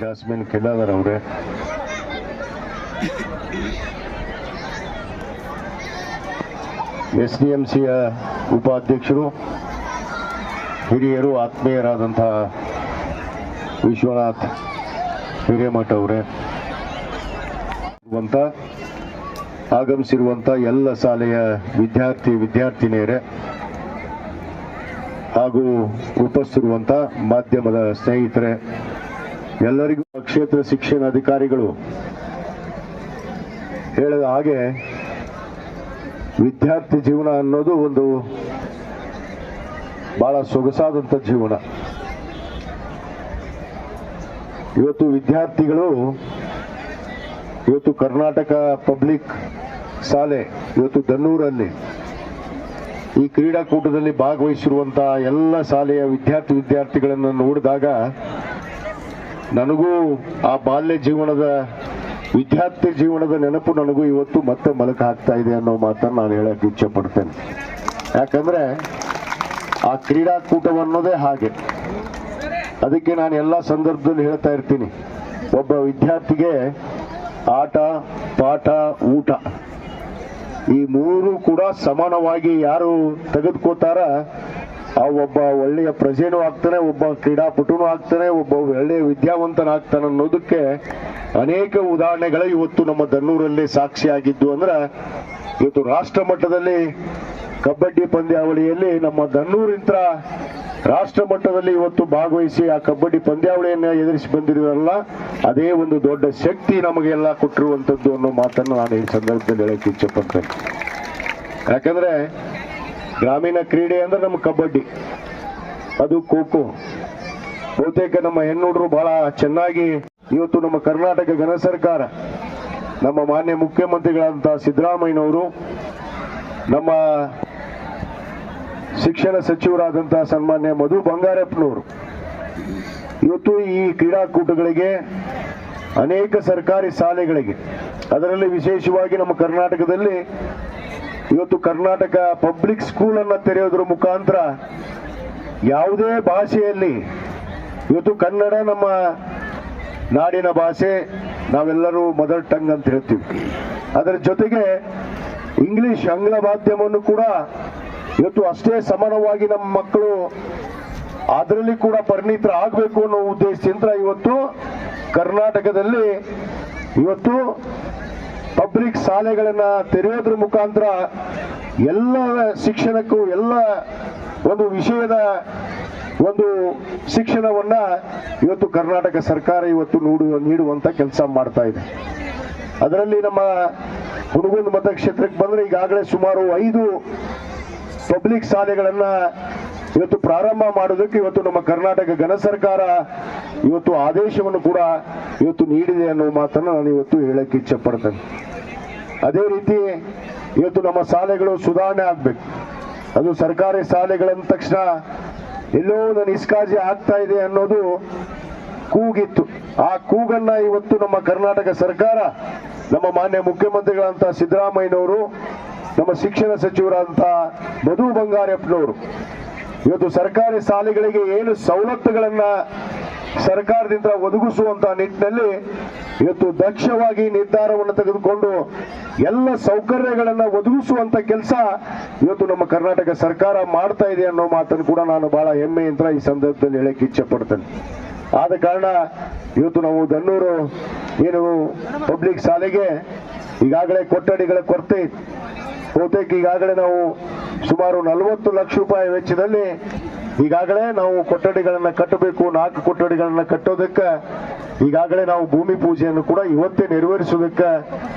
Jasmine ಕೆಲಾದರ್ ಅವರೇ S D M ಸಿಯ ಉಪಾಧ್ಯಕ್ಷರು, ಹಿರಿಯರು, ಆತ್ಮೀಯರಾದಂತಹ ವಿಶ್ವನಾಥ್ ಹಿರೇಮಠ ಅವರೇ. ಇರುವಂತ, ಆಗಮಿಸಿರುವಂತ ಎಲ್ಲ ಶಾಲೆಯ ವಿದ್ಯಾರ್ಥಿ, ವಿದ್ಯಾರ್ಥಿನಿಯರೇ, ಹಾಗೂ ಉಪಸ್ಥಿರುವಂತ ಮಾಧ್ಯಮದ ಸ್ನೇಹಿತರೆ ಎಲ್ಲರಿಗೂ ಕ್ಷೇತ್ರ ಶಿಕ್ಷಣ ಅಧಿಕಾರಿಗಳು ಹೇಳಿದ ಹಾಗೆ ವಿದ್ಯಾರ್ಥಿ ಜೀವನ ಅನ್ನೋದು ಒಂದು ಬಹಳ ಸೊಗಸಾದಂಥ ಜೀವನ. ಇವತ್ತು ವಿದ್ಯಾರ್ಥಿಗಳು, ಇವತ್ತು ಕರ್ನಾಟಕ ಪಬ್ಲಿಕ್ ಶಾಲೆ, ಇವತ್ತು ದನ್ನೂರಲ್ಲಿ ಈ ಕ್ರೀಡಾಕೂಟದಲ್ಲಿ ಭಾಗವಹಿಸಿರುವಂತಹ ಎಲ್ಲ ಶಾಲೆಯ ವಿದ್ಯಾರ್ಥಿ ವಿದ್ಯಾರ್ಥಿಗಳನ್ನು ನೋಡಿದಾಗ ನನಗೂ ಆ ಬಾಲ್ಯ ಜೀವನದ ವಿದ್ಯಾರ್ಥಿ ಜೀವನದ ನೆನಪು ನನಗೂ ಇವತ್ತು ಮತ್ತೆ ಮಲಕ ಹಾಕ್ತಾ ಇದೆ ಅನ್ನೋ ಮಾತನ್ನು ನಾನು ಹೇಳಕ್ಕೆ ಇಚ್ಛೆ ಪಡ್ತೇನೆ ಯಾಕಂದ್ರೆ ಆ ಕ್ರೀಡಾಕೂಟವನ್ನೋದೇ ಹಾಗೆ. ಅದಕ್ಕೆ ನಾನು ಎಲ್ಲ ಸಂದರ್ಭದಲ್ಲಿ ಹೇಳ್ತಾ ಇರ್ತೀನಿ. ಒಬ್ಬ ವಿದ್ಯಾರ್ಥಿಗೆ ಆಟ, ಪಾಠ, ಊಟ ಈ ಮೂರು ಕೂಡ ಸಮಾನವಾಗಿ ಯಾರು ತೆಗೆದುಕೋತಾರ ಆ ಒಬ್ಬ ಒಳ್ಳೆಯ ಪ್ರಜೆನೂ ಆಗ್ತಾನೆ, ಒಬ್ಬ ಕ್ರೀಡಾಪಟುನೂ ಆಗ್ತಾನೆ, ಒಬ್ಬ ಒಳ್ಳೆಯ ವಿದ್ಯಾವಂತನಾಗ್ತಾನೆ ಅನ್ನೋದಕ್ಕೆ ಅನೇಕ ಉದಾಹರಣೆಗಳು ಇವತ್ತು ನಮ್ಮ ದನ್ನೂರಲ್ಲಿ ಸಾಕ್ಷಿಯಾಗಿದ್ದು ಅಂದ್ರೆ, ಇವತ್ತು ರಾಷ್ಟ್ರ ಮಟ್ಟದಲ್ಲಿ ಕಬಡ್ಡಿ ಪಂದ್ಯಾವಳಿಯಲ್ಲಿ ನಮ್ಮ ದನ್ನೂರಿಂತ ರಾಷ್ಟ್ರ ಮಟ್ಟದಲ್ಲಿ ಇವತ್ತು ಭಾಗವಹಿಸಿ ಆ ಕಬಡ್ಡಿ ಪಂದ್ಯಾವಳಿಯನ್ನ ಎದುರಿಸಿ ಬಂದಿರೋದಲ್ಲ ಅದೇ ಒಂದು ದೊಡ್ಡ ಶಕ್ತಿ ನಮಗೆಲ್ಲ ಕೊಟ್ಟಿರುವಂತದ್ದು ಅನ್ನೋ ಮಾತನ್ನು ನಾನು ಈ ಸಂದರ್ಭದಲ್ಲಿ ಹೇಳಕ್ಕೆ ಇಚ್ಛೆ ಪಡ್ತೇನೆ. ಯಾಕಂದ್ರೆ ಗ್ರಾಮೀಣ ಕ್ರೀಡೆ ಅಂದ್ರೆ ನಮ್ಮ ಕಬಡ್ಡಿ. ಅದು ಖೋ ಖೋ ಬಹುತೇಕ ನಮ್ಮ ಹೆಣ್ಣುಡ್ರು ಬಹಳ ಚೆನ್ನಾಗಿ ಇವತ್ತು ನಮ್ಮ ಕರ್ನಾಟಕ ಘನ ಸರ್ಕಾರ, ನಮ್ಮ ಮಾನ್ಯ ಮುಖ್ಯಮಂತ್ರಿಗಳಾದಂತಹ ಸಿದ್ದರಾಮಯ್ಯನವರು, ನಮ್ಮ ಶಿಕ್ಷಣ ಸಚಿವರಾದಂತಹ ಸನ್ಮಾನ್ಯ ಮಧು ಬಂಗಾರಪ್ಪನವರು, ಇವತ್ತು ಈ ಕ್ರೀಡಾಕೂಟಗಳಿಗೆ ಅನೇಕ ಸರ್ಕಾರಿ ಶಾಲೆಗಳಿಗೆ, ಅದರಲ್ಲಿ ವಿಶೇಷವಾಗಿ ನಮ್ಮ ಕರ್ನಾಟಕದಲ್ಲಿ ಇವತ್ತು ಕರ್ನಾಟಕ ಪಬ್ಲಿಕ್ ಸ್ಕೂಲ್ ಅನ್ನ ತೆರೆಯೋದ್ರ ಮುಖಾಂತರ ಯಾವುದೇ ಭಾಷೆಯಲ್ಲಿ ಇವತ್ತು ಕನ್ನಡ ನಮ್ಮ ನಾಡಿನ ಭಾಷೆ, ನಾವೆಲ್ಲರೂ ಮದರ್ ಟಂಗ್ ಅಂತ ಹೇಳ್ತೀವಿ. ಅದರ ಜೊತೆಗೆ ಇಂಗ್ಲಿಷ್, ಆಂಗ್ಲ ಮಾಧ್ಯಮವನ್ನು ಕೂಡ ಇವತ್ತು ಅಷ್ಟೇ ಸಮಾನವಾಗಿ ನಮ್ಮ ಮಕ್ಕಳು ಅದರಲ್ಲಿ ಕೂಡ ಪರಿಣಿತರ ಆಗಬೇಕು ಅನ್ನೋ ಉದ್ದೇಶದಿಂದ ಇವತ್ತು ಕರ್ನಾಟಕದಲ್ಲಿ ಇವತ್ತು ಪಬ್ಲಿಕ್ ಶಾಲೆಗಳನ್ನ ತೆರೆಯೋದ್ರ ಮುಖಾಂತರ ಎಲ್ಲ ಶಿಕ್ಷಣಕ್ಕೂ ಎಲ್ಲ ಒಂದು ವಿಷಯದ ಒಂದು ಶಿಕ್ಷಣವನ್ನ ಇವತ್ತು ಕರ್ನಾಟಕ ಸರ್ಕಾರ ಇವತ್ತು ನೋಡು, ನೀಡುವಂತ ಕೆಲಸ ಮಾಡ್ತಾ ಇದೆ. ಅದರಲ್ಲಿ ನಮ್ಮ ಹುಣಗುಂದ ಮತಕ್ಷೇತ್ರಕ್ಕೆ ಬಂದ್ರೆ ಈಗಾಗಲೇ ಸುಮಾರು ಐದು ಪಬ್ಲಿಕ್ ಶಾಲೆಗಳನ್ನ ಇವತ್ತು ಪ್ರಾರಂಭ ಮಾಡೋದಕ್ಕೆ ಇವತ್ತು ನಮ್ಮ ಕರ್ನಾಟಕ ಘನ ಸರ್ಕಾರ ಇವತ್ತು ಆದೇಶವನ್ನು ಕೂಡ ಇವತ್ತು ನೀಡಿದೆ ಅನ್ನೋ ಮಾತನ್ನು ನಾನು ಇವತ್ತು ಹೇಳಕ್ಕೆ ಇಚ್ಛೆ ಪಡ್ತೇನೆ ಅದೇ ರೀತಿ ಇವತ್ತು ನಮ್ಮ ಶಾಲೆಗಳು ಸುಧಾರಣೆ ಆಗ್ಬೇಕು. ಅದು ಸರ್ಕಾರಿ ಶಾಲೆಗಳಂದ ತಕ್ಷಣ ಎಲ್ಲೋ ಒಂದು ನಿಷ್ಕಾಜಿ ಆಗ್ತಾ ಇದೆ ಅನ್ನೋದು ಕೂಗಿತ್ತು. ಆ ಕೂಗನ್ನ ಇವತ್ತು ನಮ್ಮ ಕರ್ನಾಟಕ ಸರ್ಕಾರ, ನಮ್ಮ ಮಾನ್ಯ ಮುಖ್ಯಮಂತ್ರಿಗಳಂತ ಸಿದ್ದರಾಮಯ್ಯನವರು, ನಮ್ಮ ಶಿಕ್ಷಣ ಸಚಿವರಾದಂತಹ ಮಧು ಬಂಗಾರಪ್ಪನವರು ಇವತ್ತು ಸರ್ಕಾರಿ ಶಾಲೆಗಳಿಗೆ ಏನು ಸವಲತ್ತುಗಳನ್ನ ಸರ್ಕಾರದಿಂದ ಒದಗಿಸುವಂತ ನಿಟ್ಟಿನಲ್ಲಿ ಇವತ್ತು ದಕ್ಷವಾಗಿ ನಿರ್ಧಾರವನ್ನು ತೆಗೆದುಕೊಂಡು ಎಲ್ಲ ಸೌಕರ್ಯಗಳನ್ನ ಒದಗಿಸುವಂತ ಕೆಲಸ ಇವತ್ತು ನಮ್ಮ ಕರ್ನಾಟಕ ಸರ್ಕಾರ ಮಾಡ್ತಾ ಇದೆ ಅನ್ನೋ ಮಾತನ್ನು ಕೂಡ ನಾನು ಬಹಳ ಹೆಮ್ಮೆಯಿಂದ ಈ ಸಂದರ್ಭದಲ್ಲಿ ಹೇಳಕ್ಕೆ ಇಚ್ಛೆ ಪಡ್ತೇನೆ ಆದ ಕಾರಣ ಇವತ್ತು ನಾವು ದನ್ನೂರು ಏನು ಪಬ್ಲಿಕ್ ಶಾಲೆಗೆ ಈಗಾಗಲೇ ಕೊಠಡಿಗಳ ಕೊರತೆ ಇತ್ತು ಬಹುತೇಕ ಈಗಾಗಲೇ ನಾವು ಸುಮಾರು ನಲವತ್ತು ಲಕ್ಷ ರೂಪಾಯಿ ವೆಚ್ಚದಲ್ಲಿ ಈಗಾಗಲೇ ನಾವು ಕೊಠಡಿಗಳನ್ನು ಕಟ್ಟಬೇಕು, ನಾಲ್ಕು ಕೊಠಡಿಗಳನ್ನು ಕಟ್ಟೋದಕ್ಕೆ ಈಗಾಗಲೇ ನಾವು ಭೂಮಿ ಪೂಜೆಯನ್ನು ಕೂಡ ಇವತ್ತೇ ನೆರವೇರಿಸೋದಕ್ಕೆ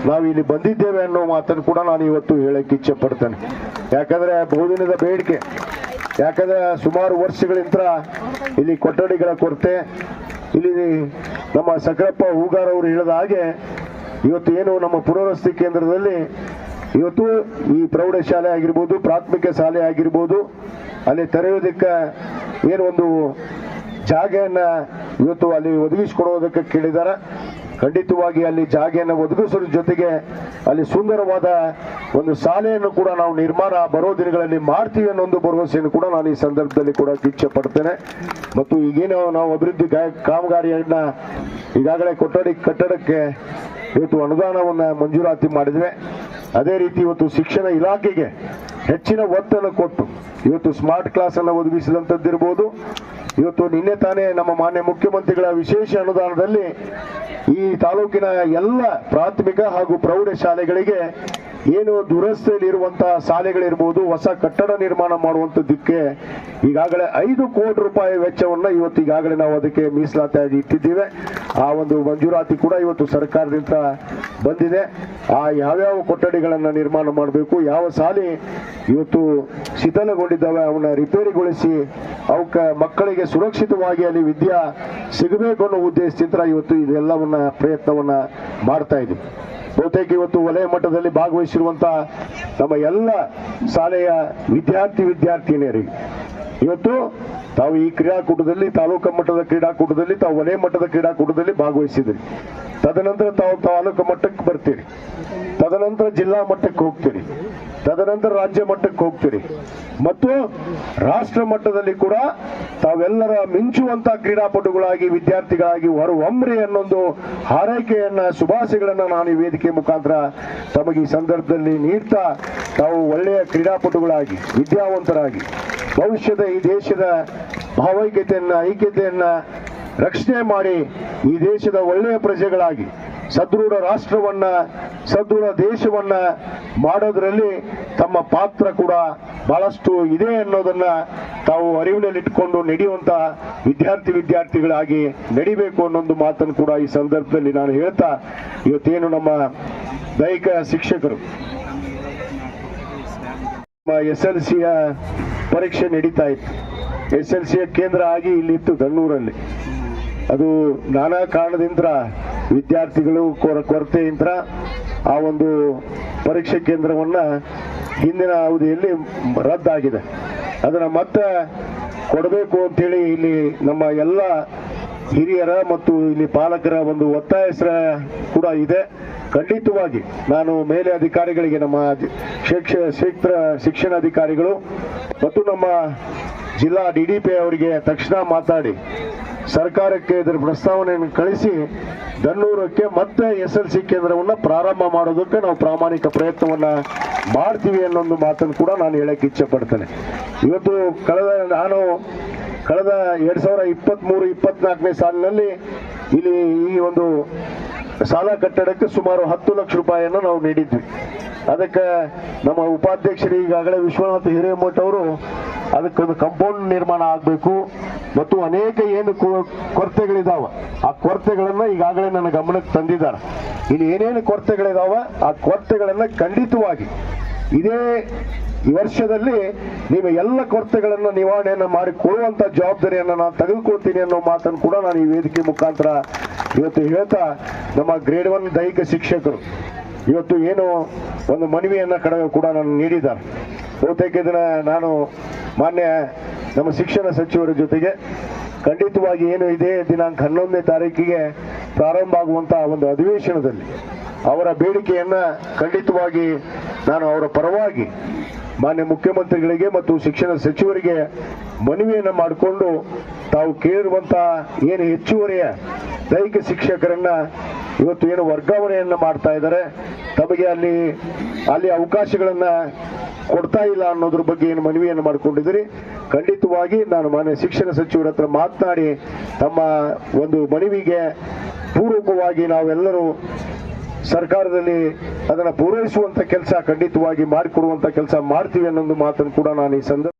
ನಾವು ಇಲ್ಲಿ ಬಂದಿದ್ದೇವೆ ಅನ್ನೋ ಮಾತನ್ನು ಕೂಡ ನಾನು ಇವತ್ತು ಹೇಳಕ್ಕೆ ಇಚ್ಛೆ ಪಡ್ತೇನೆ ಯಾಕಂದ್ರೆ ಬಹುದಿನದ ಬೇಡಿಕೆ. ಯಾಕಂದ್ರೆ ಸುಮಾರು ವರ್ಷಗಳಿಂದ ಇಲ್ಲಿ ಕೊಠಡಿಗಳ ಕೊರತೆ. ಇಲ್ಲಿ ನಮ್ಮ ಸಕರಪ್ಪ ಹೂಗಾರ್ ಅವರು ಹೇಳಿದ ಹಾಗೆ, ಇವತ್ತು ಏನು ನಮ್ಮ ಪುನರ್ವಸತಿ ಕೇಂದ್ರದಲ್ಲಿ ಇವತ್ತು ಈ ಪ್ರೌಢಶಾಲೆ ಆಗಿರ್ಬೋದು, ಪ್ರಾಥಮಿಕ ಶಾಲೆ ಆಗಿರ್ಬೋದು, ಅಲ್ಲಿ ತೆರೆಯೋದಕ್ಕೆ ಏನು ಒಂದು ಜಾಗೆಯನ್ನ ಇವತ್ತು ಅಲ್ಲಿ ಒದಗಿಸಿಕೊಡೋದಕ್ಕೆ ಕೇಳಿದ್ದಾರೆ ಖಂಡಿತವಾಗಿ ಅಲ್ಲಿ ಜಾಗೆಯನ್ನು ಒದಗಿಸೋದ್ರ ಜೊತೆಗೆ ಅಲ್ಲಿ ಸುಂದರವಾದ ಒಂದು ಶಾಲೆಯನ್ನು ಕೂಡ ನಾವು ನಿರ್ಮಾಣ ಬರೋ ದಿನಗಳಲ್ಲಿ ಮಾಡ್ತೀವಿ ಅನ್ನೋ ಒಂದು ಭರವಸೆಯನ್ನು ಕೂಡ ನಾನು ಈ ಸಂದರ್ಭದಲ್ಲಿ ಕೂಡ ಇಚ್ಛೆ ಪಡ್ತೇನೆ. ಮತ್ತು ಈಗೇನು ನಾವು ಅಭಿವೃದ್ಧಿ ಕಾಮಗಾರಿಯನ್ನ ಈಗಾಗಲೇ ಕೊಠಡಿ ಕಟ್ಟಡಕ್ಕೆ ಇವತ್ತು ಅನುದಾನವನ್ನು ಮಂಜೂರಾತಿ ಮಾಡಿದ್ವಿ. ಅದೇ ರೀತಿ ಇವತ್ತು ಶಿಕ್ಷಣ ಇಲಾಖೆಗೆ ಹೆಚ್ಚಿನ ಒತ್ತನ್ನು ಕೊಟ್ಟು ಇವತ್ತು ಸ್ಮಾರ್ಟ್ ಕ್ಲಾಸ್ ಅನ್ನು ಒದಗಿಸಿದಂಥದ್ದಿರ್ಬೋದು ಇವತ್ತು ನಿನ್ನೆ ತಾನೇ ನಮ್ಮ ಮಾನ್ಯ ಮುಖ್ಯಮಂತ್ರಿಗಳ ವಿಶೇಷ ಅನುದಾನದಲ್ಲಿ ಈ ತಾಲೂಕಿನ ಎಲ್ಲ ಪ್ರಾಥಮಿಕ ಹಾಗೂ ಪ್ರೌಢ ಶಾಲೆಗಳಿಗೆ ಏನು ದುರಸ್ತಿಯಲ್ಲಿ ಇರುವಂತಹ ಶಾಲೆಗಳಿರ್ಬೋದು, ಹೊಸ ಕಟ್ಟಡ ನಿರ್ಮಾಣ ಮಾಡುವಂಥದ್ದಕ್ಕೆ ಈಗಾಗಲೇ ಐದು ಕೋಟಿ ರೂಪಾಯಿ ವೆಚ್ಚವನ್ನು ಇವತ್ತು ಈಗಾಗಲೇ ನಾವು ಅದಕ್ಕೆ ಮೀಸಲಾತಿಯಾಗಿ ಇಟ್ಟಿದ್ದೇವೆ. ಆ ಒಂದು ಮಂಜೂರಾತಿ ಕೂಡ ಇವತ್ತು ಸರ್ಕಾರದಿಂದ ಬಂದಿದೆ. ಆ ಯಾವ್ಯಾವ ಕೊಠಡಿಗಳನ್ನು ನಿರ್ಮಾಣ ಮಾಡಬೇಕು, ಯಾವ ಶಾಲೆ ಇವತ್ತು ಶಿಥಲಗೊಂಡಿದ್ದಾವೆ, ಅವನ್ನ ರಿಪೇರಿಗೊಳಿಸಿ ಅವಕ್ಕ ಮಕ್ಕಳಿಗೆ ಸುರಕ್ಷಿತವಾಗಿ ಅಲ್ಲಿ ವಿದ್ಯಾ ಸಿಗಬೇಕು ಅನ್ನೋ ಉದ್ದೇಶದಿಂದ ಇವತ್ತು ಇದೆಲ್ಲವನ್ನ ಪ್ರಯತ್ನವನ್ನ ಮಾಡ್ತಾ ಇದ್ದೀವಿ. ಬಹುತೇಕ ಇವತ್ತು ವಲಯ ಮಟ್ಟದಲ್ಲಿ ಭಾಗವಹಿಸಿರುವಂತಹ ನಮ್ಮ ಎಲ್ಲ ಶಾಲೆಯ ವಿದ್ಯಾರ್ಥಿ, ವಿದ್ಯಾರ್ಥಿನಿಯರಿಗೆ ಇವತ್ತು ತಾವು ಈ ಕ್ರೀಡಾಕೂಟದಲ್ಲಿ, ತಾಲೂಕು ಮಟ್ಟದ ಕ್ರೀಡಾಕೂಟದಲ್ಲಿ, ತಾವು ವಲಯ ಮಟ್ಟದ ಕ್ರೀಡಾಕೂಟದಲ್ಲಿ ಭಾಗವಹಿಸಿದ್ರಿ. ತದನಂತರ ತಾವು ತಾಲೂಕು ಮಟ್ಟಕ್ಕೆ ಬರ್ತೀರಿ. ತದನಂತರ ಜಿಲ್ಲಾ ಮಟ್ಟಕ್ಕೆ ಹೋಗ್ತೀರಿ. ತದನಂತರ ರಾಜ್ಯ ಮಟ್ಟಕ್ಕೆ ಹೋಗ್ತೀರಿ. ಮತ್ತು ರಾಷ್ಟ್ರ ಮಟ್ಟದಲ್ಲಿ ಕೂಡ ತಾವೆಲ್ಲರ ಮಿಂಚುವಂತ ಕ್ರೀಡಾಪಟುಗಳಾಗಿ, ವಿದ್ಯಾರ್ಥಿಗಳಾಗಿ ಹೊರಹೊಮ್ಮ್ರಿ ಅನ್ನೊಂದು ಹಾರೈಕೆಯನ್ನ, ಶುಭಾಶಯಗಳನ್ನ ನಾನು ಈ ವೇದಿಕೆ ಮುಖಾಂತರ ತಮಗೆ ಈ ಸಂದರ್ಭದಲ್ಲಿ ನೀಡ್ತಾ ತಾವು ಒಳ್ಳೆಯ ಕ್ರೀಡಾಪಟುಗಳಾಗಿ, ವಿದ್ಯಾವಂತರಾಗಿ, ಭವಿಷ್ಯದ ಈ ದೇಶದ ಭಾವೈಕ್ಯತೆಯನ್ನ, ಐಕ್ಯತೆಯನ್ನ ರಕ್ಷಣೆ ಮಾಡಿ ಈ ದೇಶದ ಒಳ್ಳೆಯ ಪ್ರಜೆಗಳಾಗಿ, ಸದೃಢ ರಾಷ್ಟ್ರವನ್ನ, ಸದೃಢ ದೇಶವನ್ನ ಮಾಡೋದ್ರಲ್ಲಿ ತಮ್ಮ ಪಾತ್ರ ಕೂಡ ಬಹಳಷ್ಟು ಇದೆ ಅನ್ನೋದನ್ನ ತಾವು ಅರಿವಿನಲ್ಲಿಟ್ಕೊಂಡು ನಡೆಯುವಂತ ವಿದ್ಯಾರ್ಥಿ ವಿದ್ಯಾರ್ಥಿಗಳಾಗಿ ನಡಿಬೇಕು ಅನ್ನೊಂದು ಮಾತನ್ನು ಕೂಡ ಈ ಸಂದರ್ಭದಲ್ಲಿ ನಾನು ಹೇಳ್ತಾ, ಇವತ್ತೇನು ನಮ್ಮ ದೈಹಿಕ ಶಿಕ್ಷಕರು ಎಸ್ ಎಲ್ ಸಿಯ ಪರೀಕ್ಷೆ ನಡೀತಾ ಇತ್ತು. ಎಸ್ ಎಲ್ ಸಿಯ ಕೇಂದ್ರ ಆಗಿ ಇಲ್ಲಿತ್ತು ದಣ್ಣೂರಲ್ಲಿ ಅದು ನಾನಾ ಕಾರಣದಿಂದ ವಿದ್ಯಾರ್ಥಿಗಳು ಕೊರ ಕೊರತೆಯಿಂದ ಆ ಒಂದು ಪರೀಕ್ಷಾ ಕೇಂದ್ರವನ್ನ ಹಿಂದಿನ ಅವಧಿಯಲ್ಲಿ ರದ್ದಾಗಿದೆ. ಅದನ್ನ ಮತ್ತೆ ಕೊಡಬೇಕು ಅಂತೇಳಿ ಇಲ್ಲಿ ನಮ್ಮ ಎಲ್ಲ ಹಿರಿಯರ ಮತ್ತು ಇಲ್ಲಿ ಪಾಲಕರ ಒಂದು ಒತ್ತಾಯ ಕೂಡ ಇದೆ. ಖಂಡಿತವಾಗಿ ನಾನು ಮೇಲೆ ಅಧಿಕಾರಿಗಳಿಗೆ ನಮ್ಮ ಶಿಕ್ಷ ಕ್ಷೇತ್ರ ಶಿಕ್ಷಣಾಧಿಕಾರಿಗಳು ಮತ್ತು ನಮ್ಮ ಜಿಲ್ಲಾ ಡಿ ಡಿ ಪಿ ಅವರಿಗೆ ತಕ್ಷಣ ಮಾತಾಡಿ ಸರ್ಕಾರಕ್ಕೆ ಇದರ ಪ್ರಸ್ತಾವನೆಯನ್ನು ಕಳಿಸಿ ದನ್ನೂರಕ್ಕೆ ಮತ್ತೆ ಎಸ್ ಎಲ್ ಸಿ ಕೇಂದ್ರವನ್ನು ಪ್ರಾರಂಭ ಮಾಡೋದಕ್ಕೆ ನಾವು ಪ್ರಾಮಾಣಿಕ ಪ್ರಯತ್ನವನ್ನ ಮಾಡ್ತೀವಿ ಅನ್ನೊಂದು ಮಾತನ್ನು ಕೂಡ ನಾನು ಹೇಳಕ್ಕೆ ಇಚ್ಛೆ ಪಡ್ತೇನೆ ಇವತ್ತು ಕಳೆದ ನಾನು ಕಳೆದ ಎರಡು ಸಾವಿರ ಇಪ್ಪತ್ತ್ ಮೂರು ಇಪ್ಪತ್ನಾಲ್ಕನೇ ಸಾಲಿನಲ್ಲಿ ಇಲ್ಲಿ ಈ ಒಂದು ಸಾಲ ಕಟ್ಟಡಕ್ಕೆ ಸುಮಾರು ಹತ್ತು ಲಕ್ಷ ರೂಪಾಯಿಯನ್ನು ನಾವು ನೀಡಿದ್ವಿ. ಅದಕ್ಕೆ ನಮ್ಮ ಉಪಾಧ್ಯಕ್ಷರು ಈಗಾಗಲೇ ವಿಶ್ವನಾಥ್ ಹಿರೇಮಠ ಅವರು ಅದಕ್ಕೊಂದು ಕಂಪೌಂಡ್ ನಿರ್ಮಾಣ ಆಗಬೇಕು. ಮತ್ತು ಅನೇಕ ಏನು ಕೊರತೆಗಳಿದಾವ. ಆ ಕೊರತೆಗಳನ್ನ ಈಗಾಗಲೇ ನನ್ನ ಗಮನಕ್ಕೆ ತಂದಿದ್ದಾರೆ. ಇಲ್ಲಿ ಏನೇನು ಕೊರತೆಗಳಿದಾವ? ಆ ಕೊರತೆಗಳನ್ನ ಖಂಡಿತವಾಗಿ ಇದೇ ವರ್ಷದಲ್ಲಿ ನೀವು ಎಲ್ಲ ಕೊರತೆಗಳನ್ನು ನಿವಾರಣೆಯನ್ನ ಮಾಡಿಕೊಳ್ಳುವಂತ ಜವಾಬ್ದಾರಿಯನ್ನು ನಾನು ತೆಗೆದುಕೊಳ್ತೀನಿ ಅನ್ನೋ ಮಾತನ್ನು ಕೂಡ ನಾನು ಈ ವೇದಿಕೆ ಮುಖಾಂತರ ಇವತ್ತು ಹೇಳ್ತಾ ನಮ್ಮ ಗ್ರೇಡ್ ಒನ್ ದೈಹಿಕ ಶಿಕ್ಷಕರು ಇವತ್ತು ಏನು ಒಂದು ಮನವಿಯನ್ನ ಕಡೆ ಕೂಡ ನಾನು ನೀಡಿದ್ದಾರೆ. ಬಹುತೇಕ ಇದನ್ನ ನಾನು ಮಾನ್ಯ ನಮ್ಮ ಶಿಕ್ಷಣ ಸಚಿವರ ಜೊತೆಗೆ ಖಂಡಿತವಾಗಿ ಏನು ಇದೆ ದಿನಾಂಕ ಹನ್ನೊಂದನೇ ತಾರೀಕಿಗೆ ಪ್ರಾರಂಭ ಆಗುವಂತಹ ಒಂದು ಅಧಿವೇಶನದಲ್ಲಿ ಅವರ ಬೇಡಿಕೆಯನ್ನ ಖಂಡಿತವಾಗಿ ನಾನು ಅವರ ಪರವಾಗಿ ಮಾನ್ಯ ಮುಖ್ಯಮಂತ್ರಿಗಳಿಗೆ ಮತ್ತು ಶಿಕ್ಷಣ ಸಚಿವರಿಗೆ ಮನವಿಯನ್ನು ಮಾಡಿಕೊಂಡು ತಾವು ಕೇಳಿರುವಂತಹ ಏನು ಹೆಚ್ಚುವರಿಯ ದೈಹಿಕ ಶಿಕ್ಷಕರನ್ನ ಇವತ್ತು ಏನು ವರ್ಗಾವಣೆಯನ್ನ ಮಾಡ್ತಾ ಇದ್ದಾರೆ, ತಮಗೆ ಅಲ್ಲಿ ಅಲ್ಲಿ ಅವಕಾಶಗಳನ್ನ ಕೊಡ್ತಾ ಇಲ್ಲ ಅನ್ನೋದ್ರ ಬಗ್ಗೆ ಏನು ಮನವಿಯನ್ನು ಮಾಡಿಕೊಂಡಿದ್ದೀರಿ. ಖಂಡಿತವಾಗಿ ನಾನು ಮಾನ್ಯ ಶಿಕ್ಷಣ ಸಚಿವರ ಹತ್ರ ಮಾತನಾಡಿ ತಮ್ಮ ಒಂದು ಮನವಿಗೆ ಪೂರ್ವಕವಾಗಿ ನಾವೆಲ್ಲರೂ ಸರ್ಕಾರದಲ್ಲಿ ಅದನ್ನು ಪೂರೈಸುವಂತ ಕೆಲಸ ಖಂಡಿತವಾಗಿ ಮಾಡಿಕೊಡುವಂಥ ಕೆಲಸ ಮಾಡ್ತೀವಿ ಅನ್ನೋದು ಮಾತನ್ನು ಕೂಡ ನಾನು ಈ ಸಂದರ್ಭ